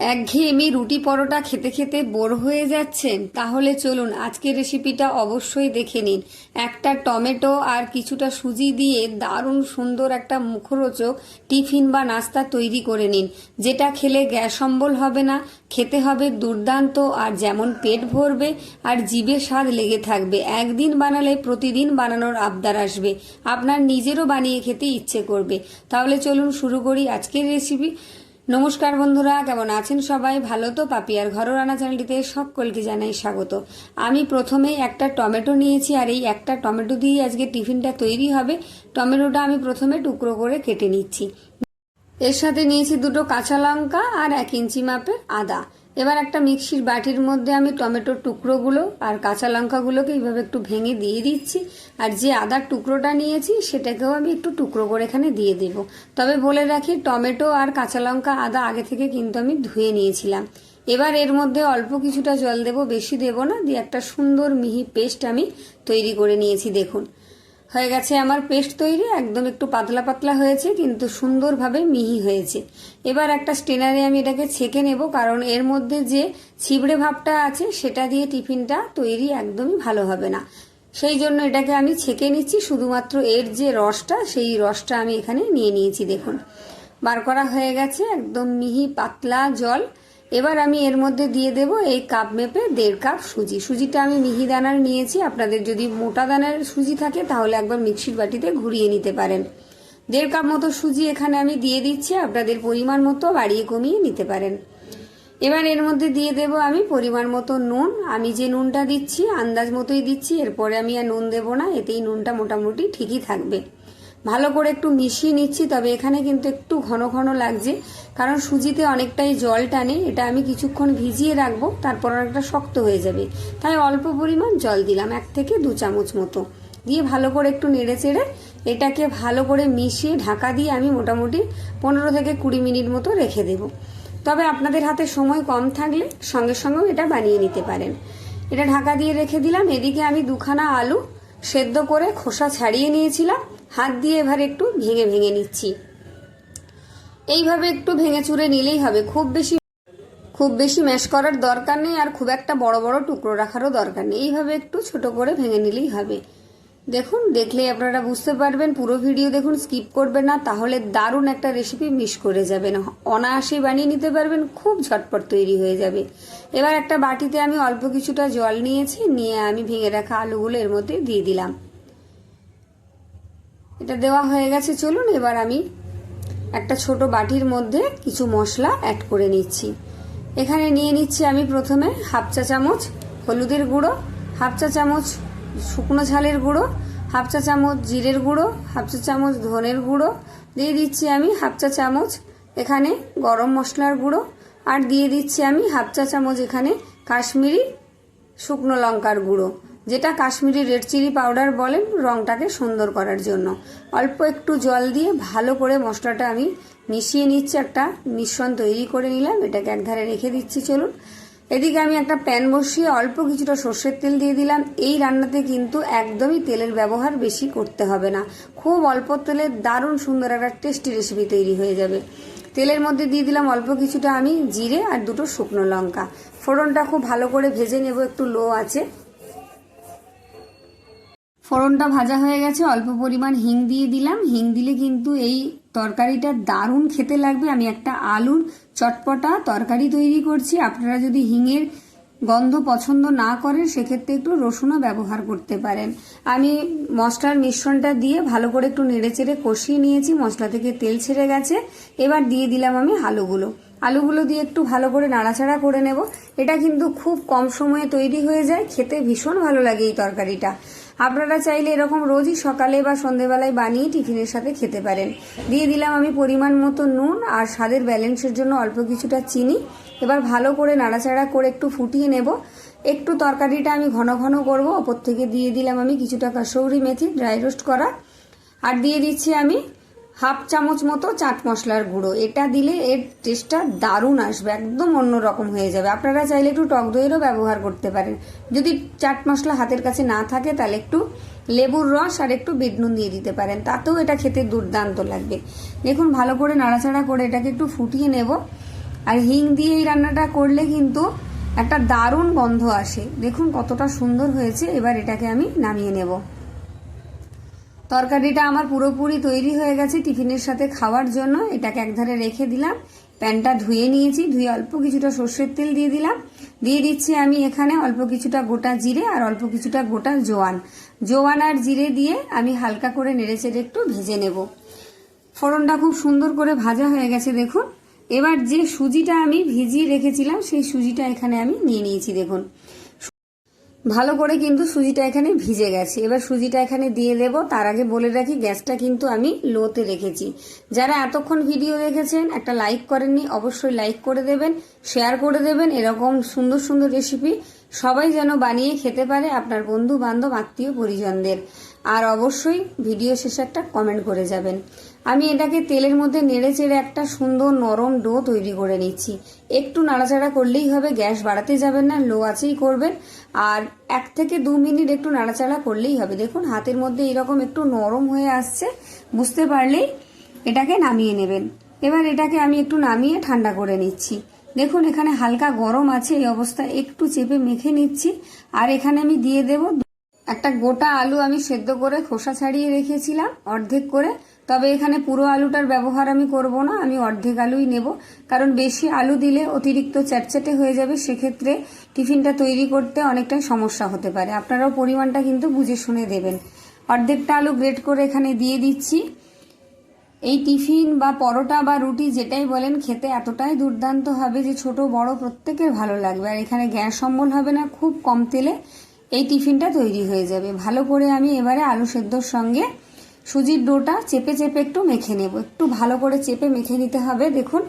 একঘেয়েমি রুটি পরোটা খেতে খেতে বোর হয়ে যাচ্ছেন তাহলে চলুন, আজকের রেসিপিটা অবশ্যই দেখে নিন। একটা টমেটো আর কিছুটা সুজি দিয়ে দারুণ সুন্দর একটা মুখরোচক টিফিন বা নাস্তা তৈরি করে নিন, যেটা খেলে গ্যাস অম্বল হবে না, খেতে হবে দুর্দান্ত আর যেমন পেট ভরবে আর জিভে স্বাদ লেগে থাকবে। একদিন বানালে প্রতিদিন বানানোর আবদার আসবে। আপনার নিজেরও বানিয়ে খেতে ইচ্ছে করবে। তাহলে চলুন শুরু করি আজকের রেসিপি। নমস্কার বন্ধুরা, কেমন আছেন সবাই? ভালো তো? পাপিয়ার ঘর রান্না চ্যানেলটিতে সকলকে জানাই স্বাগত। আমি প্রথমেই একটা টমেটো নিয়েছি, আর এই একটা টমেটো দিয়েই আজকে টিফিনটা তৈরি হবে। টমেটোটা আমি প্রথমে টুকরো করে কেটে নিচ্ছি। এর সাথে নিয়েছি দুটো কাঁচা লঙ্কা আর এক ইঞ্চি মাপের আদা। এবার একটা মিক্সির বাটির মধ্যে আমি টমেটোর টুকরোগুলো আর কাঁচা লঙ্কাগুলোকে এইভাবে একটু ভেঙে দিয়ে দিচ্ছি। আর যে আদার টুকরোটা নিয়েছি, সেটাকেও আমি একটু টুকরো করে এখানে দিয়ে দেব। তবে বলে রাখি, টমেটো আর কাঁচা লঙ্কা আদা আগে থেকে কিন্তু আমি ধুয়ে নিয়েছিলাম। এবার এর মধ্যে অল্প কিছুটা জল দেব, বেশি দেব না, দিয়ে একটা সুন্দর মিহি পেস্ট আমি তৈরি করে নিয়েছি, দেখুন। হয়ে গেছে আমার পেস্ট তৈরি, একদম একটু পাতলা পাতলা হয়েছে, কিন্তু সুন্দরভাবে মিহি হয়েছে। এবার একটা স্টেনারে আমি এটাকে ছেঁকে নেব, কারণ এর মধ্যে যে ছিবড়ে ভাবটা আছে, সেটা দিয়ে টিফিনটা তৈরি একদমই ভালো হবে না। সেই জন্য এটাকে আমি ছেঁকে নিচ্ছি, শুধুমাত্র এর যে রসটা, সেই রসটা আমি এখানে নিয়ে নিয়েছি, দেখুন। বার করা হয়ে গেছে, একদম মিহি পাতলা জল। এবার আমি এর মধ্যে দিয়ে দেব এই কাপ মেপে দেড় কাপ সুজি। সুজিটা আমি মিহি দানার নিয়েছি। আপনাদের যদি মোটা দানার সুজি থাকে, তাহলে একবার মিক্সির বাটিতে ঘুরিয়ে নিতে পারেন। দেড় কাপ মতো সুজি এখানে আমি দিয়ে দিচ্ছি। আপনাদের পরিমাণ মতো বাড়িয়ে কমিয়ে নিতে পারেন। এবার এর মধ্যে দিয়ে দেব আমি পরিমাণ মতো নুন। আমি যে নুনটা দিচ্ছি, আন্দাজ মতোই দিচ্ছি। এরপরে আমি আর নুন দেবো না। এতেই নুনটা মোটামুটি ঠিকই থাকবে। ভালো করে একটু মিশিয়ে নিচ্ছি, তবে এখানে কিন্তু একটু ঘন ঘন লাগছে। কারণ সুজিতে অনেকটাই জল টানে, এটা আমি কিছুক্ষণ ভিজিয়ে রাখব, তারপর অনেকটা শক্ত হয়ে যাবে। তাই অল্প পরিমাণ জল দিলাম, এক থেকে দু চামচ মতো। দিয়ে ভালো করে একটু নেড়ে চেড়ে এটাকে ভালো করে মিশিয়ে ঢাকা দিয়ে আমি মোটামুটি পনেরো থেকে কুড়ি মিনিট মতো রেখে দেব। তবে আপনাদের হাতে সময় কম থাকলে সঙ্গে সঙ্গেও এটা বানিয়ে নিতে পারেন। এটা ঢাকা দিয়ে রেখে দিলাম, এদিকে আমি দুখানা আলু সেদ্ধ করে খোসা ছাড়িয়ে নিয়েছিলাম। হাত দিয়ে এবার একটু ভেঙে ভেঙে নিচ্ছি। এইভাবে একটু ভেঙে চুরে নিলেই হবে। খুব বেশি খুব বেশি ম্যাশ করার দরকার নেই আর খুব একটা বড় বড় টুকরো রাখারও দরকার নেই। এইভাবে একটু ছোট করে ভেঙে নিলেই হবে। দেখুন, দেখলে আপনারা বুঝতে পারবেন, পুরো ভিডিও দেখুন, স্কিপ করবেন না, তাহলে দারুণ একটা রেসিপি মিস করে যাবেন। অনায়াসে বানিয়ে নিতে পারবেন, খুব ঝটপট তৈরি হয়ে যাবে। এবার একটা বাটিতে আমি অল্প কিছুটা জল নিয়েছি, নিয়ে আমি ভেঙে রাখা আলুগুলো এর মধ্যে দিয়ে দিলাম। এটা দেওয়া হয়ে গেছে, চলুন এবার আমি একটা ছোট বাটির মধ্যে কিছু মশলা অ্যাড করে নিচ্ছি। এখানে নিয়ে নিচ্ছি আমি প্রথমে হাফ চা চামচ হলুদের গুঁড়ো, হাফ চা চামচ শুকনো ঝালের গুঁড়ো, হাফ চা চামচ জিরের গুঁড়ো, হাফ চা চামচ ধনের গুঁড়ো। দিয়ে দিচ্ছি আমি হাফ চা চামচ এখানে গরম মশলার গুঁড়ো আর দিয়ে দিচ্ছি আমি হাফ চা চামচ এখানে কাশ্মীরি শুকনো লঙ্কার গুঁড়ো। যেটা কাশ্মীরি রেড চিলি পাউডার বলেন, রংটাকে সুন্দর করার জন্য। অল্প একটু জল দিয়ে ভালো করে মশলাটা আমি মিশিয়ে নিচ্ছি, একটা মিশ্রণ তৈরি করে নিলাম, এটাকে একধারে রেখে দিচ্ছি, চলুন। এদিকে আমি একটা প্যান বসিয়ে অল্প কিছুটা সর্ষের তেল দিয়ে দিলাম। এই রান্নাতে কিন্তু একদমই তেলের ব্যবহার বেশি করতে হবে না। খুব অল্প তেলে দারুণ সুন্দর একটা টেস্টি রেসিপি তৈরি হয়ে যাবে। তেলের মধ্যে দিয়ে দিলাম অল্প কিছুটা আমি জিরে আর দুটো শুকনো লঙ্কা। ফোড়নটা খুব ভালো করে ভেজে নেব, একটু লো আছে। ফোড়নটা ভাজা হয়ে গেছে, অল্প পরিমাণ হিং দিয়ে দিলাম। হিং দিলে কিন্তু এই তরকারিটা দারুণ খেতে লাগবে। আমি একটা আলুর চটপটা তরকারি তৈরি করছি। আপনারা যদি হিঙের গন্ধ পছন্দ না করেন, সেক্ষেত্রে একটু রসুনও ব্যবহার করতে পারেন। আমি মশলার মিশ্রণটা দিয়ে ভালো করে একটু নেড়েচেড়ে কষিয়ে নিয়েছি। মশলা থেকে তেল ছেড়ে গেছে। এবার দিয়ে দিলাম আমি আলুগুলো। আলুগুলো দিয়ে একটু ভালো করে নাড়াচাড়া করে নেব। এটা কিন্তু খুব কম সময়ে তৈরি হয়ে যায়। খেতে ভীষণ ভালো লাগে এই তরকারিটা। আপনারা চাইলে এরকম রোজই সকালে বা সন্ধেবেলায় বানিয়ে টিফিনের সাথে খেতে পারেন। দিয়ে দিলাম আমি পরিমাণ মতো নুন আর স্বাদের ব্যালেন্সের জন্য অল্প কিছুটা চিনি। এবার ভালো করে নাড়াচাড়া করে একটু ফুটিয়ে নেব। একটু তরকারিটা আমি ঘন ঘন করব। ওপর থেকে দিয়ে দিলাম আমি কিছুটা কাসৌরি মেথি, ড্রাই রোস্ট করা। আর দিয়ে দিচ্ছি আমি হাফ চামচ মতো চাট মশলার গুঁড়ো। এটা দিলে এর টেস্টটা দারুণ আসবে, একদম অন্যরকম হয়ে যাবে। আপনারা চাইলে একটু টক দইয়েরও ব্যবহার করতে পারেন। যদি চাট মশলা হাতের কাছে না থাকে, তাহলে একটু লেবুর রস আর একটু বিট নুন দিয়ে দিতে পারেন। তাতেও এটা খেতে দুর্দান্ত লাগবে। দেখুন, ভালো করে নাড়াচাড়া করে এটাকে একটু ফুটিয়ে নেব। আর হিং দিয়ে এই রান্নাটা করলে কিন্তু একটা দারুণ গন্ধ আসে। দেখুন, কতটা সুন্দর হয়েছে। এবার এটাকে আমি নামিয়ে নেব। তরকারিটা আমার পুরোপুরি তৈরি হয়ে গেছে টিফিনের সাথে খাওয়ার জন্য। এটাকে একধারে রেখে দিলাম। প্যানটা ধুয়ে নিয়েছি, ধুয়ে অল্প কিছুটা সর্ষের তেল দিয়ে দিলাম। দিয়ে দিচ্ছি আমি এখানে অল্প কিছুটা গোটা জিরে আর অল্প কিছুটা গোটা জোয়ান। জোয়ান আর জিরে দিয়ে আমি হালকা করে নেড়েচেড়ে একটু ভেজে নেব। ফোড়নটা খুব সুন্দর করে ভাজা হয়ে গেছে, দেখুন। এবার যে সুজিটা আমি ভিজিয়ে রেখেছিলাম, সেই সুজিটা এখানে আমি নিয়ে নিয়েছি, দেখুন। ভালো করে কিন্তু সুজিটা এখানে ভিজে গেছে। এবার সুজিটা এখানে দিয়ে দেব। তার আগে বলে রাখি, গ্যাসটা কিন্তু আমি লোতে রেখেছি। যারা এতক্ষণ ভিডিও দেখেছেন, একটা লাইক করেননি, অবশ্যই লাইক করে দেবেন, শেয়ার করে দেবেন। এরকম সুন্দর সুন্দর রেসিপি সবাই যেন বানিয়ে খেতে পারে আপনার বন্ধু বান্ধব আত্মীয় পরিজনদের। আর অবশ্যই ভিডিও শেষে একটা কমেন্ট করে যাবেন। আমি এটাকে তেলের মধ্যে নেড়ে চেড়ে একটা সুন্দর নরম ডো তৈরি করে নিচ্ছি। একটু নাড়াচাড়া করলেই হবে, গ্যাস বাড়াতে যাবেন না, লো আছেই করবেন। আর এক থেকে দু মিনিট একটু নাড়াচাড়া করলেই হবে। দেখুন, হাতের মধ্যে এরকম একটু নরম হয়ে আসছে, বুঝতে পারলেই এটাকে নামিয়ে নেবেন। এবার এটাকে আমি একটু নামিয়ে ঠান্ডা করে নিচ্ছি। দেখুন, এখানে হালকা গরম আছে, এই অবস্থায় একটু চেপে মেখে নিচ্ছি। আর এখানে আমি দিয়ে দেব একটা গোটা আলু আমি সেদ্ধ করে খোসা ছাড়িয়ে রেখেছিলাম, অর্ধেক করে। তবে এখানে পুরো আলুটার ব্যবহার আমি করব না, আমি অর্ধেক আলুই নেব। কারণ বেশি আলু দিলে অতিরিক্ত চ্যাটচ্যাটে হয়ে যাবে, সেক্ষেত্রে টিফিনটা তৈরি করতে অনেকটাই সমস্যা হতে পারে। আপনারাও পরিমাণটা কিন্তু বুঝে শুনে দেবেন। অর্ধেকটা আলু গ্রেট করে এখানে দিয়ে দিচ্ছি। এই টিফিন বা পরোটা বা রুটি যেটাই বলেন, খেতে এতটাই দুর্দান্ত হবে যে ছোট বড় প্রত্যেকের ভালো লাগবে। আর এখানে গ্যাস অম্বল হবে না, খুব কম তেলে এই টিফিনটা তৈরি হয়ে যাবে। ভালো করে আমি এবারে আলু সেদ্ধর সঙ্গে সুজির ডোটা চেপে চেপে একটু মেখে নেব। একটু ভালো করে চেপে মেখে নিতে হবে, দেখুন।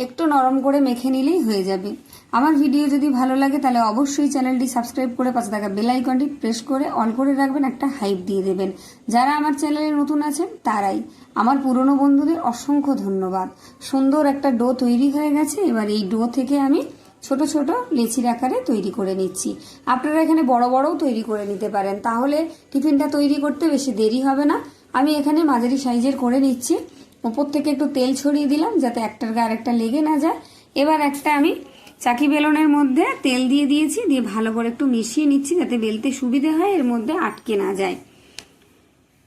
একটু নরম করে মেখে নিলেই হয়ে যাবে। আমার ভিডিও যদি ভালো লাগে, তাহলে অবশ্যই চ্যানেলটি সাবস্ক্রাইব করে পাশে থাকা বেল আইকনটি প্রেস করে অন করে রাখবেন, একটা হাইপ দিয়ে দেবেন। যারা আমার চ্যানেলে নতুন আছেন, তারাই। আমার পুরনো বন্ধুদের অসংখ্য ধন্যবাদ। সুন্দর একটা ডো তৈরি হয়ে গেছে, এবার এই ডো থেকে আমি ছোট ছোট লেচির আকারে তৈরি করে নিচ্ছি। আপনারা এখানে বড় বড়ও তৈরি করে নিতে পারেন। তাহলে টিফিনটা তৈরি করতে বেশি দেরি হবে না। আমি এখানে মাঝারি সাইজের করে নিচ্ছি। ওপর থেকে একটু তেল ছড়িয়ে দিলাম যাতে একটার গা আরেকটা লেগে না যায়। এবার একটা আমি চাকি বেলনের মধ্যে তেল দিয়ে দিয়েছি, দিয়ে ভালো করে একটু মিশিয়ে নিচ্ছি যাতে বেলতে সুবিধে হয়, এর মধ্যে আটকে না যায়।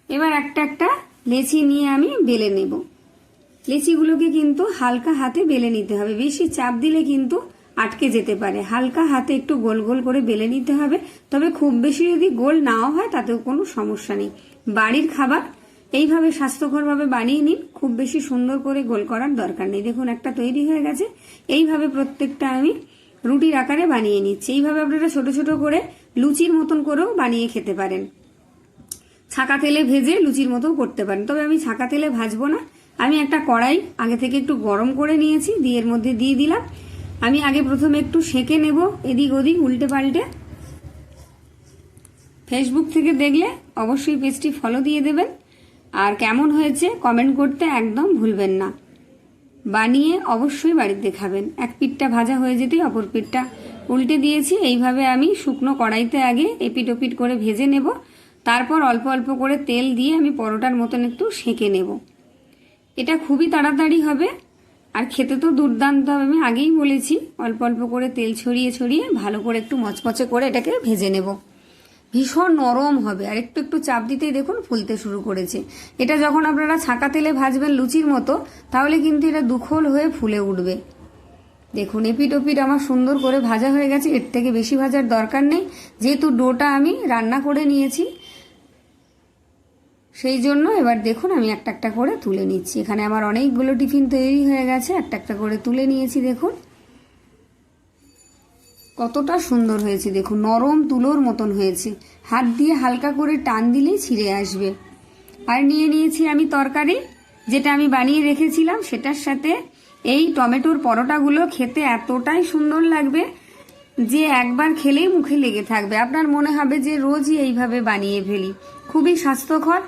এবার একটা একটা লেচি নিয়ে আমি বেলে নেব। লেচিগুলোকে কিন্তু হালকা হাতে বেলে নিতে হবে। বেশি চাপ দিলে কিন্তু আটকে যেতে পারে। হালকা হাতে একটু গোল গোল করে বেলে নিতে হবে। তবে খুব বেশি যদি গোল নাও হয়, তাতেও কোনো সমস্যা নেই। বাড়ির খাবার, এইভাবে স্বাস্থ্যকরভাবে বানিয়ে নিন। খুব বেশি সুন্দর করে গোল করার দরকার নেই। দেখুন, একটা তৈরি হয়ে গেছে। এইভাবে প্রত্যেকটা আমি রুটির আকারে বানিয়ে নিচ্ছি। এইভাবে আপনারা ছোট ছোট করে লুচির মতন করেও বানিয়ে খেতে পারেন। ছাকা তেলে ভেজে লুচির মতো করতে পারেন। তবে আমি ছাকা তেলে ভাজবো না। আমি একটা কড়াই আগে থেকে একটু গরম করে নিয়েছি, দিয়ে এর মধ্যে দিয়ে দিলাম। আমি আগে প্রথমে একটু সেঁকে নেব এদিক ওদিক, উল্টে পাল্টে। ফেসবুক থেকে দেখলে অবশ্যই পেজটি ফলো দিয়ে দেবেন। আর কেমন হয়েছে কমেন্ট করতে একদম ভুলবেন না। বানিয়ে অবশ্যই বাড়িতে খাবেন। এক পিঠটা ভাজা হয়ে যেতেই অপর পিঠটা উল্টে দিয়েছি। এইভাবে আমি শুকনো কড়াইতে আগে এপিট ওপিট করে ভেজে নেব। তারপর অল্প অল্প করে তেল দিয়ে আমি পরোটার মতন একটু সেঁকে নেব। এটা খুবই তাড়াতাড়ি হবে। আর খেতে তো দুর্দান্ত হবে। আমি আগেই বলেছি, অল্প অল্প করে তেল ছড়িয়ে ছড়িয়ে ভালো করে একটু মচমচে করে এটাকে ভেজে নেব। ভীষণ নরম হবে। আর একটু একটু চাপ দিতেই দেখুন ফুলতে শুরু করেছে। এটা যখন আপনারা ছাকা তেলে ভাজবেন লুচির মতো, তাহলে কিন্তু এটা দুখোল হয়ে ফুলে উঠবে। দেখুন এপিট ওপিট আমার সুন্দর করে ভাজা হয়ে গেছে। এর থেকে বেশি ভাজার দরকার নেই। যেহেতু ডোটা আমি রান্না করে নিয়েছি, সেই জন্য এবার দেখুন আমি একটা একটা করে তুলে নিচ্ছি। এখানে আমার অনেকগুলো টিফিন তৈরি হয়ে গেছে। একটা একটা করে তুলে নিয়েছি, দেখুন। কতটা সুন্দর হয়েছে, দেখুন, নরম তুলোর মতন হয়েছে। হাত দিয়ে হালকা করে টান দিলেই ছিঁড়ে আসবে। আর নিয়ে নিয়েছি আমি তরকারি, যেটা আমি বানিয়ে রেখেছিলাম, সেটার সাথে এই টমেটোর পরোটাগুলো খেতে এতটাই সুন্দর লাগবে যে একবার খেলেই মুখে লেগে থাকবে। আপনার মনে হবে যে রোজই এইভাবে বানিয়ে ফেলি। খুবই স্বাস্থ্যকর,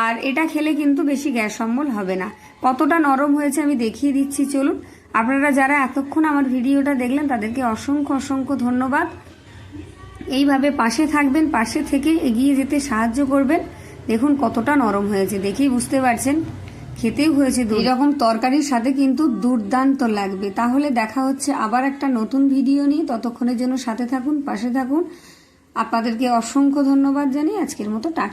আর এটা খেলে কিন্তু বেশি গ্যাস অম্বল হবে না। কতটা নরম হয়েছে আমি দেখিয়ে দিচ্ছি, চলুন। আপনারা যারা এতক্ষণ আমার ভিডিওটা দেখলেন, তাদেরকে অসংখ্য অসংখ্য ধন্যবাদ। এইভাবে পাশে থাকবেন, পাশে থেকে এগিয়ে যেতে সাহায্য করবেন। দেখুন কতটা নরম হয়েছে, দেখেই বুঝতে পারছেন। খেতেও হয়েছে এরকম তরকারির সাথে কিন্তু দুর্দান্ত লাগবে। তাহলে দেখা হচ্ছে আবার একটা নতুন ভিডিও নিয়ে। ততক্ষণের জন্য সাথে থাকুন, পাশে থাকুন। আপনাদেরকে অসংখ্য ধন্যবাদ জানিয়ে আজকের মতো টাটা।